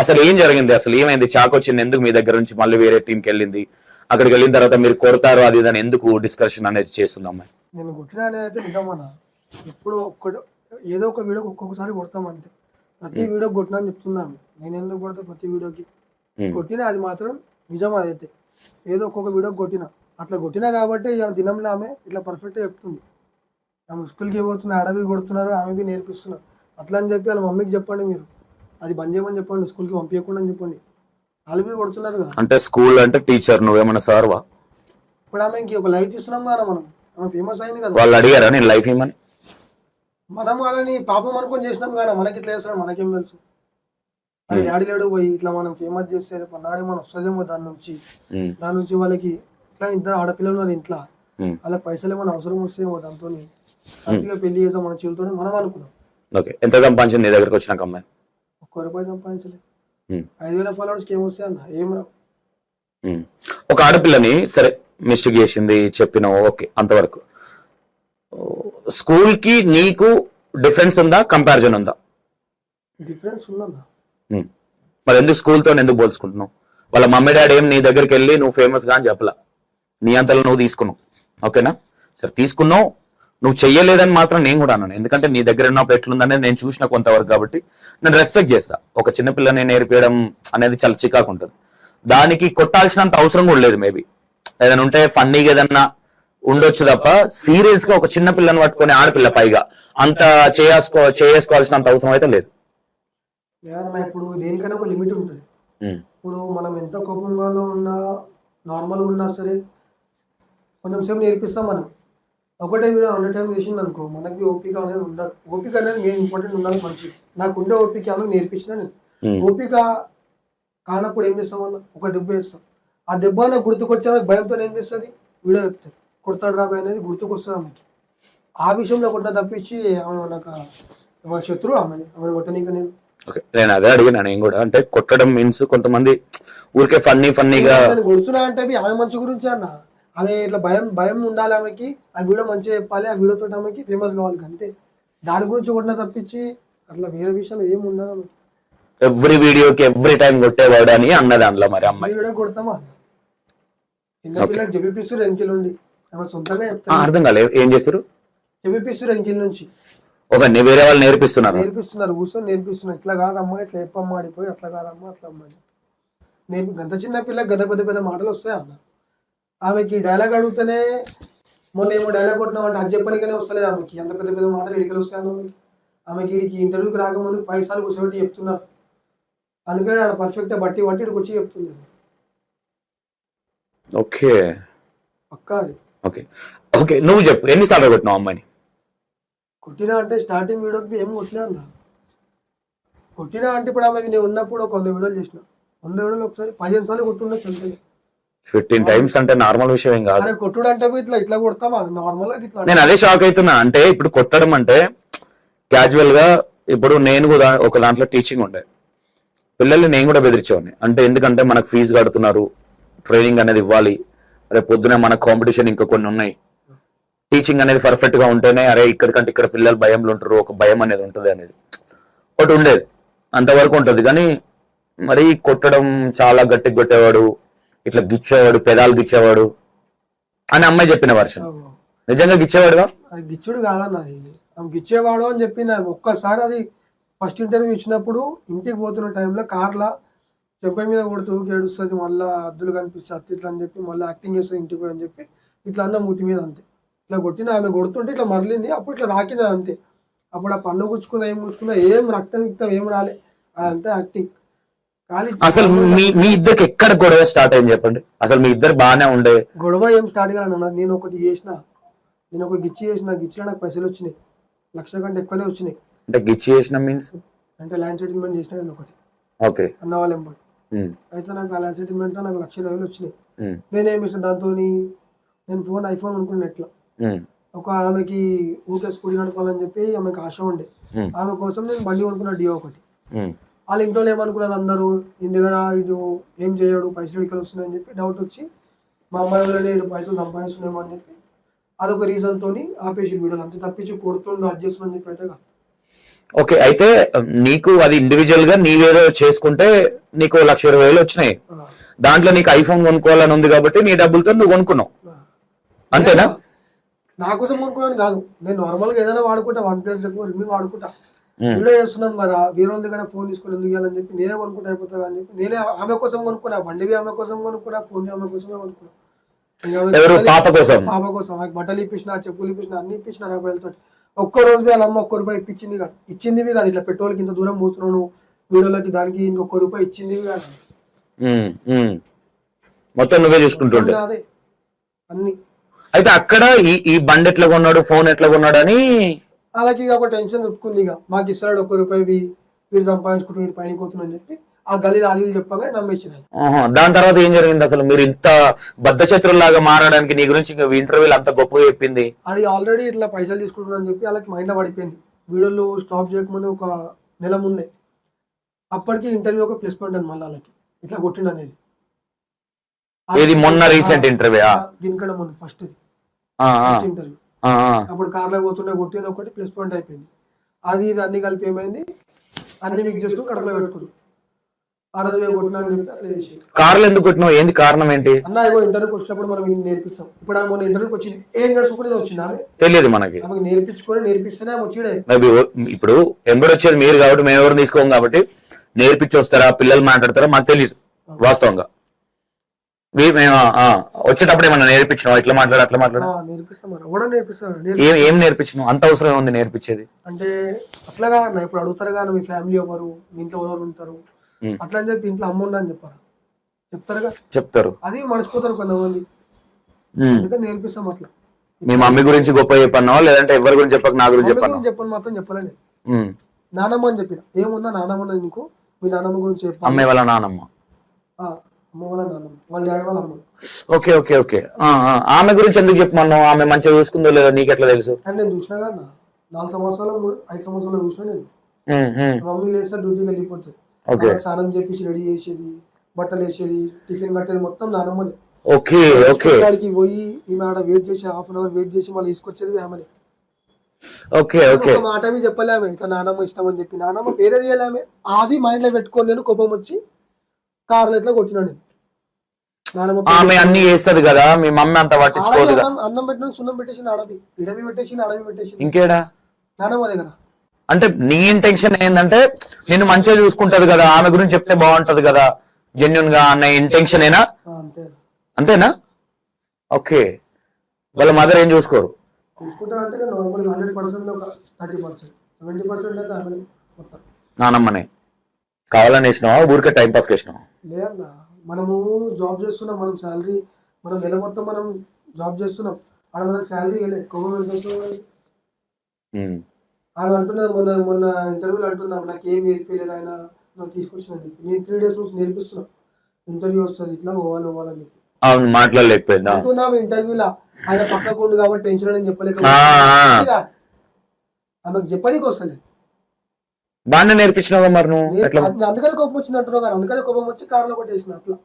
అసలు ఏం జరిగింది? అసలు ఏమైంది? చాక్ వచ్చింది ఎందుకు మీ దగ్గర నుంచి? మళ్ళీ వేరే టీంకి వెళ్ళింది. అక్కడికి వెళ్ళిన తర్వాత మీరు కొడతారు? అది ఇదని ఎందుకు డిస్కషన్ అనేది చేస్తుంది అమ్మాయి? నేను కొట్టిన అయితే నిజమన్నా ఎప్పుడు ఏదో ఒక వీడియో ఒక్కొక్కసారి కొడతాం అంతే. ప్రతి వీడియో కొట్టినా అని చెప్తున్నాను. నేను ఎందుకు కొడతా ప్రతి వీడియోకి. కొట్టిన అది మాత్రం నిజం అదైతే ఏదో ఒక్కొక్క వీడియో కొట్టిన. అట్లా కొట్టినా కాబట్టి ఇవాళ దినంలో ఆమె ఇట్లా పర్ఫెక్ట్గా చెప్తుంది. ఆమె స్కూల్కి పోతుంది అడవి కొడుతున్నారు ఆమెకి నేర్పిస్తున్నారు అట్లా అని చెప్పి వాళ్ళ మమ్మీకి చెప్పండి మీరు. అది బంద్ చేయమని చెప్పండి స్కూల్కి పంపించకుండా అని చెప్పండి. వాళ్ళవి కొడుతున్నారు కదా. అంటే స్కూల్ అంటే టీచర్ నువ్వేమన్నా సార్వా? ఇప్పుడు ఆమెకి ఒక లైఫ్ ఇస్తున్నాం కదా మనం. ఆమె ఫేమస్ అయింది కదా. వాళ్ళు అడిగారా నేను లైఫ్ ఇమ్మని మనం వాళ్ళని పాపం అనుకొని చేసినాం కానీ మనకి ఇట్లా చేస్తాడు మనకేం తెలుసు. అది డాడీ లేడు పోయి ఇట్లా మనం ఫేమస్ చేస్తే రేపు నాడే మనం వస్తుందేమో దాని నుంచి. దాని నుంచి వాళ్ళకి ఇట్లా ఇద్దరు ఆడపిల్లలు ఉన్నారు ఇంట్లో. వాళ్ళకి పైసలు ఏమైనా అవసరం వస్తేమో దాంతో హ్యాపీగా పెళ్ళి చేసాం మన చెల్లితోనే మనం అనుకున్నాం. ఓకే. ఎంత సంపాదించింది నీ దగ్గరకు వచ్చినాక అమ్మాయి? ఒక్క రూపాయి సంపాదించలేదు ఐదు వేల ఫాలోవర్స్కి ఏం వస్తాయి అన్న? ఏం రావు. ఒక ఆడపిల్లని సరే మిస్టేక్ చేసింది చెప్పినావు ఓకే అంతవరకు. స్కూల్కి నీకు డిఫరెన్స్ ఉందా కంపారిజన్ ఉందా? డిఫరెన్స్ ఉందన్న ఉమ్. మరి ఎందుకు స్కూల్తో ఎందుకు పోల్చుకుంటున్నావు? వాళ్ళ మమ్మీ డాడీ ఏం నీ దగ్గరికి వెళ్ళి నువ్వు ఫేమస్గా అని చెప్పలా. నీ అంతలో నువ్వు తీసుకున్నావు. ఓకేనా? సరే తీసుకున్నావు నువ్వు చెయ్యలేదని మాత్రం నేను కూడా అన్నాను ఎందుకంటే నీ దగ్గర ఉన్నప్పుడు ఎట్లుందనేది నేను చూసిన కొంతవరకు కాబట్టి నేను రెస్పెక్ట్ చేస్తా. ఒక చిన్న పిల్లని నేర్పించడం అనేది చాలా చికాకు ఉంటుంది. దానికి కొట్టాల్సినంత అవసరం కూడా లేదు మేబీ ఏదైనా ఉంటే ఫన్నీగా ఏదన్నా ఉండొచ్చు తప్ప సీరియస్గా ఒక చిన్న పిల్లని పట్టుకొని ఆడపిల్ల పైగా అంత చేసుకో చేసుకోవాల్సినంత అవసరం అయితే లేదు. ఇప్పుడు దేనికైనా ఒక లిమిట్ ఉంటుంది. ఇప్పుడు మనం ఎంత కోపంగానో ఉన్నా నార్మల్గా ఉన్నా సరే కొంచెం సేపు నేర్పిస్తాం మనం. ఒకటే వీడియో హండ్రెడ్ టైం చేసింది అనుకో మనకి ఓపిక అనేది ఉండదు ఓపిక అనేది మెయిన్ ఇంపార్టెంట్ ఉండాలి మనిషి నాకు ఉండే ఓపిక ఆమె నేర్పించిన నేను. ఓపిక కానప్పుడు ఏం చేస్తాం అన్న ఒక దెబ్బ వేస్తాం. ఆ దెబ్బ నాకు గుర్తుకొచ్చే ఆమె భయంతో ఏం చేస్తుంది? వీడియో చెప్తుంది. కొడతాడు రాబాయ్ అనేది గుర్తుకొస్తుంది ఆమెకి. ఆ విషయంలో కొట్టిన తప్పించి ఆమె నాకు శత్రువు ఆమె. ఆమె కొట్టనీక నేను. ఓకే. నేను అదే అడిగినా నేను కూడా. అంటే కొట్టడం మీన్స్ కొంతమంది ఊరికే ఫన్నీ ఫన్నీగా నేను కొడుతున్నా అంటే ఆమె మంచి గురించి అన్న. ఆమె ఇట్లా భయం భయం ఉండాలి ఆమెకి. ఆ వీడియో మంచిగా చెప్పాలి ఆ వీడియో తోటి ఆమెకి ఫేమస్ కావాలి అంతే. దాని గురించి కొట్టిన తప్పించి అట్లా వేరే విషయాలు ఏమి ఉండదు ఆమెకి. ఎవ్రీ వీడియోకి ఎవ్రీ టైం కొట్టేవాడు అని అన్నది అందులో మరి అమ్మాయి. వీడియో కొడతామా? చిన్నపిల్లకి చెప్పిపిస్తారు వెంకిల్ నుండి ఆమె సొంతంగా చెప్తాను అర్థం కాలేదు ఏం చేస్తారు? చెప్పిపిస్తారు వెంకిల్ నుంచి. ఒక వేరే వాళ్ళు నేర్పిస్తున్నారు. నేర్పిస్తున్నారు కూర్చొని నేర్పిస్తున్నారు. ఇట్లా కాదమ్మా ఇట్లా చెప్పమ్మా ఆడిపోయి అట్లా కాదమ్మా అట్లా అమ్మా. నేర్పి గంత చిన్న పిల్లకి గద పెద్ద పెద్ద మాటలు వస్తాయి అన్న? ఆమెకి డైలాగ్ అడిగితేనే మొన్న ఏమో డైలాగ్ కొట్టినాం అంటే అది చెప్పనికనే వస్తలేదు ఆమెకి. అంత పెద్ద పెద్ద మాటలు ఇడికలు వస్తాయి ఆమెకి. వీడికి ఇంటర్వ్యూకి రాకముందు పైసలు కూర్చోబెట్టి చెప్తున్నారు. అందుకని ఆడ పర్ఫెక్ట్ బట్టి బట్టి ఇక్కడికి వచ్చి చెప్తుంది. ఓకే. పక్కా అది. ఓకే. ఓకే నువ్వు చెప్పు ఎన్నిసార్లు కొట్టినావు అమ్మాయిని? కొట్టినా అంటే స్టార్టింగ్ వీడియోకి ఏం కొట్టినా అన్న. కొట్టినా అంటే ఇప్పుడు ఆమెకి నేను ఉన్నప్పుడు ఒక వంద వీడియోలు చేసిన. వంద వీడియోలు ఒకసారి పదిహేను సార్లు కొట్టుండొచ్చు అంతే ఫిఫ్టీన్ టైమ్స్ అంటే నార్మల్ విషయం ఏం కాదు. అరే కొట్టుడు అంటే ఇట్లా ఇట్లా కొడతామా నార్మల్గా ఇట్లా నేను అదే షాక్ అవుతున్నా అంటే ఇప్పుడు కొట్టడం అంటే క్యాజువల్గా ఇప్పుడు నేను కూడా ఒక దాంట్లో టీచింగ్ ఉండే. పిల్లల్ని నేను కూడా బెదిరించేవాడిని. అంటే ఎందుకంటే మనకు ఫీజు కడుతున్నారు ట్రైనింగ్ అనేది ఇవ్వాలి. రేపు పొద్దున మన కాంపిటీషన్ ఇంకా కొన్ని ఉన్నాయి. టీచింగ్ అనేది పర్ఫెక్ట్గా ఉంటేనే అరే ఇక్కడికంటే ఇక్కడ పిల్లలు భయంలో ఉంటారు ఒక భయం అనేది ఉంటుంది అనేది. ఒకటి ఉండేది. అంతవరకు ఉంటుంది. కానీ మరి కొట్టడం చాలా గట్టిగా కొట్టేవాడు. ఇట్లా గిచ్చేవాడు పెదాలు గిచ్చేవాడు అని అమ్మాయి చెప్పిన వర్షన్ నిజంగా గిచ్చేవాడుగా? గిచ్చుడు కాదన్న గిచ్చేవాడు అని చెప్పి నా ఒక్కసారి అది ఫస్ట్ ఇంటర్వ్యూ ఇచ్చినప్పుడు ఇంటికి పోతున్న టైంలో కార్లా చెప్పే మీద కొడుతూ ఏడుస్తుంది మళ్ళీ అద్దులు కనిపిస్తుంది ఇట్లా అని చెప్పి మళ్ళీ యాక్టింగ్ చేస్తుంది ఇంటికి అని చెప్పి ఇట్లా అన్న మూతి మీద అంతే. ఇట్లా కొట్టిన ఆమె కొడుతుంటే ఇట్లా మరలింది అప్పుడు ఇట్లా రాకింది అంతే. అప్పుడు ఆ పన్ను గుచ్చుకున్నా ఏం గుచ్చుకున్నా ఏం రక్తం ఇక్తం ఏం రాలే అదంతా యాక్టింగ్ అసలు మీ మీ ఇద్దరికి ఎక్కడ గొడవ స్టార్ట్ అయింది చెప్పండి? అసలు మీ ఇద్దరు బాగానే ఉండే. గొడవ ఏం స్టార్ట్ కాదన్న నేను ఒకటి చేసిన. నేను ఒక గిచ్చి చేసిన. గిచ్చిలో నాకు పైసలు వచ్చినాయి. లక్ష కంటే ఎక్కువనే వచ్చినాయి. అంటే గిచ్చి చేసిన మీన్స్ అంటే ల్యాండ్ సెటిల్మెంట్ చేసిన నేను ఒకటి. ఓకే. అన్న వాళ్ళ ఎంబడి. అయితే నాకు ఆ ల్యాండ్ సెటిల్మెంట్ నాకు లక్ష వేలు వచ్చినాయి. నేనేం చేసిన దాంతో నేను ఫోన్ ఐఫోన్ అనుకున్న నెట్లో. ఒక ఆమెకి ఊకే స్కూటీ నడపాలని చెప్పి ఆమెకి ఆశ ఉండే. ఆమె కోసం నేను బండి కొనుక్కున్న డియో ఒకటి. వాళ్ళ ఇంట్లో ఏమనుకున్నారు అందరూ. ఇందుకరా ఇటు ఏం చేయడు పైసలు ఇక్కడ వస్తున్నాయని చెప్పి డౌట్ వచ్చి మా అమ్మాయి వల్లనే పైసలు సంపాదిస్తున్నామో అని చెప్పి అదొక రీజన్ తోని ఆపేసి వీడియోలు. అంతే తప్పించి కొడుతుండు అది చేస్తుందని చెప్పి అయితే. ఓకే అయితే నీకు అది ఇండివిజువల్గా నీవేదో చేసుకుంటే నీకు లక్ష ఇరవై వేలు వచ్చినాయి. దాంట్లో నీకు ఐఫోన్ కొనుక్కోవాలని ఉంది కాబట్టి నీ డబ్బులతో నువ్వు కొనుక్కున్నావు. అంతేనా? నా కోసం కొనుక్కోవడానికి కాదు. నేను నార్మల్గా ఏదైనా వాడుకుంటా వన్ ప్లస్ రెడ్మీ వాడుకుంటా. వీడియో చేస్తున్నాం కదా వేరే వాళ్ళ దగ్గర ఫోన్ తీసుకుని ఎందుకు ఇవ్వాలని చెప్పి నేనే కొనుక్కుంటా అయిపోతుంది అని చెప్పి నేనే ఆమె కోసం కొనుక్కున్నా బండివి ఆమె కోసం కొనుక్కున్నా ఫోన్ ఆమె కోసమే కొనుక్కున్నా. పాప కోసం. పాప కోసం. బట్టలు ఇప్పించిన చెప్పులు ఇప్పించిన అన్ని ఇప్పించిన నాకు వెళ్తాడు ఒక్క రోజు వాళ్ళ అమ్మ ఒక్క రూపాయి ఇప్పించింది కాదు. ఇచ్చిందివి కాదు ఇట్లా పెట్రోల్కి ఇంత దూరం పోతున్నావు నువ్వు. వీడియోలకి దానికి ఇంకొక రూపాయి ఇచ్చిందివి కాదు. మొత్తం నువ్వే చూసుకుంటుండే. అదే అన్ని. అయితే అక్కడ ఈ ఈ బండి ఎట్లా కొన్నాడు ఫోన్ ఎట్లా కొన్నాడు అని అలాగే ఇక ఒక టెన్షన్ చెప్పుకుంది ఇక. మాకు ఇస్తాడు ఒక్క రూపాయి వీడు సంపాదించుకుంటూ వీడు పైన పోతుందని చెప్పి ఆ గల్లీ ఆలీలు చెప్పగా నమ్మేసిన దాని తర్వాత ఏం జరిగింది అసలు? మీరు ఇంత బద్ధచత్రుల్లాగా మారడానికి నీ గురించి ఇంకా ఇంటర్వ్యూలు అంత గొప్పగా చెప్పింది. అది ఆల్రెడీ ఇట్లా పైసలు తీసుకుంటున్నాను చెప్పి వాళ్ళకి మైండ్లో పడిపోయింది. వీడియోలు స్టాప్ చేయకముందే ఒక నెల ముందే అప్పటికి ఇంటర్వ్యూ ఒక ప్లస్ పాయింట్ అది మళ్ళీ వాళ్ళకి ఇట్లా కొట్టిండు అనేది. ఇది మొన్న interview ఆ? దీనికంటే ముందు ఫస్ట్ ఇంటర్వ్యూ. అప్పుడు కార్లో పోతుండే కొట్టేది ఒకటి ప్లస్ పాయింట్ అయిపోయింది. అది ఇది అన్ని కలిపి ఏమైంది? అన్ని మిక్స్ చేసుకుని కడపలో పెట్టుకుడు ఆ రోజు కార్లు ఎందుకు కొట్టినావు? ఏంది కారణం ఏంటి? అన్న ఇగో ఇంటర్వ్యూకి వచ్చినప్పుడు మనం నేర్పిస్తాం. ఇప్పుడు ఆమె మొన్న ఇంటర్వ్యూకి వచ్చింది. ఏం నడుచుకుంటే వచ్చింది? ఆమె తెలియదు మనకి. ఆమెకి నేర్పించుకొని నేర్పిస్తేనే ఆమె వచ్చేడే ఇప్పుడు ఎంబడి వచ్చేది మీరు కాబట్టి మేము ఎవరు తీసుకోం కాబట్టి నేర్పించి వస్తారా పిల్లలు మాట్లాడతారా మాకు తెలియదు వాస్తవంగా. మేము వచ్చేటప్పుడు ఏమన్నా నేర్పించినావు? ఇట్లా మాట్లాడు అట్లా మాట్లాడు. నేర్పిస్తాం మరి. కూడా నేర్పిస్తాం నేర్పి ఏం ఏం నేర్పించినావు? అంత అవసరం ఉంది నేర్పించేది. అంటే అట్లాగా అన్న ఇప్పుడు అడుగుతారు కానీ మీ ఫ్యామిలీ ఎవరు మీ ఇంట్లో ఎవరు ఉంటారు. అట్లా అని చెప్పి ఇంట్లో అమ్మ అని చెప్పారు. చెప్తారుగా చెప్తారు. అది మర్చిపోతారు కొంతమంది. అందుకని నేర్పిస్తాం అట్లా. మీ మమ్మీ గురించి గొప్ప చెప్పన్నావా? లేదంటే ఎవరి గురించి చెప్పక నా గురించి చెప్పాను చెప్పని మాత్రం చెప్పలేండి నానమ్మ అని చెప్పిన. ఏముందా నానమ్మ నీకు? మీ నానమ్మ గురించి చెప్పాలి అమ్మాయి వాళ్ళ నానమ్మ. Okay okay okay. ఆమె గురించి ఎందుకు చెప్పమన్నావు? ఆమె మంచిగా చూసుకుందో లేదో నీకు ఎట్లా తెలుసు? నేను చూసినా కానీ నాలుగు సంవత్సరాలు ఐదు సంవత్సరాలు చూసినా నేను. మమ్మీ లేస్తే డ్యూటీకి వెళ్ళిపోతుంది స్నానం చేపించి రెడీ చేసేది బట్టలు వేసేది టిఫిన్ కట్టేది మొత్తం నానమ్మని ఓకే ఓకే. కాడికి పోయి ఈమె ఆడ వెయిట్ చేసి హాఫ్ అన్ అవర్ వెయిట్ చేసి మళ్ళీ తీసుకొచ్చేది ఆమెని. Okay okay. మాట అవి చెప్పలే ఆమె ఇట్లా నానమ్మ ఇష్టం అని చెప్పి. నానమ్మ పేరే తీయాలి ఆమె. అది మైండ్లో పెట్టుకొని నేను కోపం వచ్చి. కార్లో ఇట్లా కొట్టినా నేను? నానమ్మ పేరు ఆమె అన్ని చేస్తది కదా మీ మమ్మీ అంత పట్టించుకోదు కదా. అన్నం పెట్టిన సున్నం పెట్టేసింది ఆడవి. ఇడవి పెట్టేసింది అడవి పెట్టేసింది. ఇంకేడా? నానమ్మ దగ్గర అంటే నీ ఇంటెన్షన్ ఏంటంటే నిన్ను మంచిగా చూసుకుంటది కదా ఆమె గురించి చెప్తే బాగుంటది కదా జెన్యున్గా అన్న ఇంటెన్షన్ ఏనా? అంతేనా? ఓకే. వాళ్ళ మదర్ ఏం చూసుకోరు? చూసుకుంటా అంటే నార్మల్ హండ్రెడ్ పర్సెంట్ ఒక థర్టీ పర్సెంట్ సెవెంటీ పర్సెంట్ అయితే నానమ్మనే. కావాలని వేసినావా? ఊరికే టైం పాస్ వేసినావా? లేదన్న. మనము జాబ్ చేస్తున్నాం మనం శాలరీ మనం నెల మొత్తం మనం జాబ్ చేస్తున్నాం. ఆడ మనకు శాలరీ వస్తుంది? ఉమ్. ఆమె అంటున్నది మొన్న మొన్న ఇంటర్వ్యూలో అంటున్నాం. నాకు ఏం నేర్పించలేదు ఆయన నాకు తీసుకొచ్చినది చెప్పి. నేను త్రీ డేస్ నుంచి నేర్పిస్తున్నా. ఇంటర్వ్యూ వస్తుంది ఇట్లా పోవాలి పోవాలని చెప్పి. అవును మాట్లాడలేకపోయిందా? అంటున్నాము ఇంటర్వ్యూలో ఆయన పక్కకు ఉండు కాబట్టి టెన్షన్ అని చెప్పలేక. ఆమెకు చెప్పనీకి వస్తలే బాగానే నేర్పించినావా మరి నువ్వు? అందుకనే కోపం వచ్చింది అంటున్నావు కానీ అందుకనే కోపం వచ్చి కార్లో కొట్టేసిన అట్లా.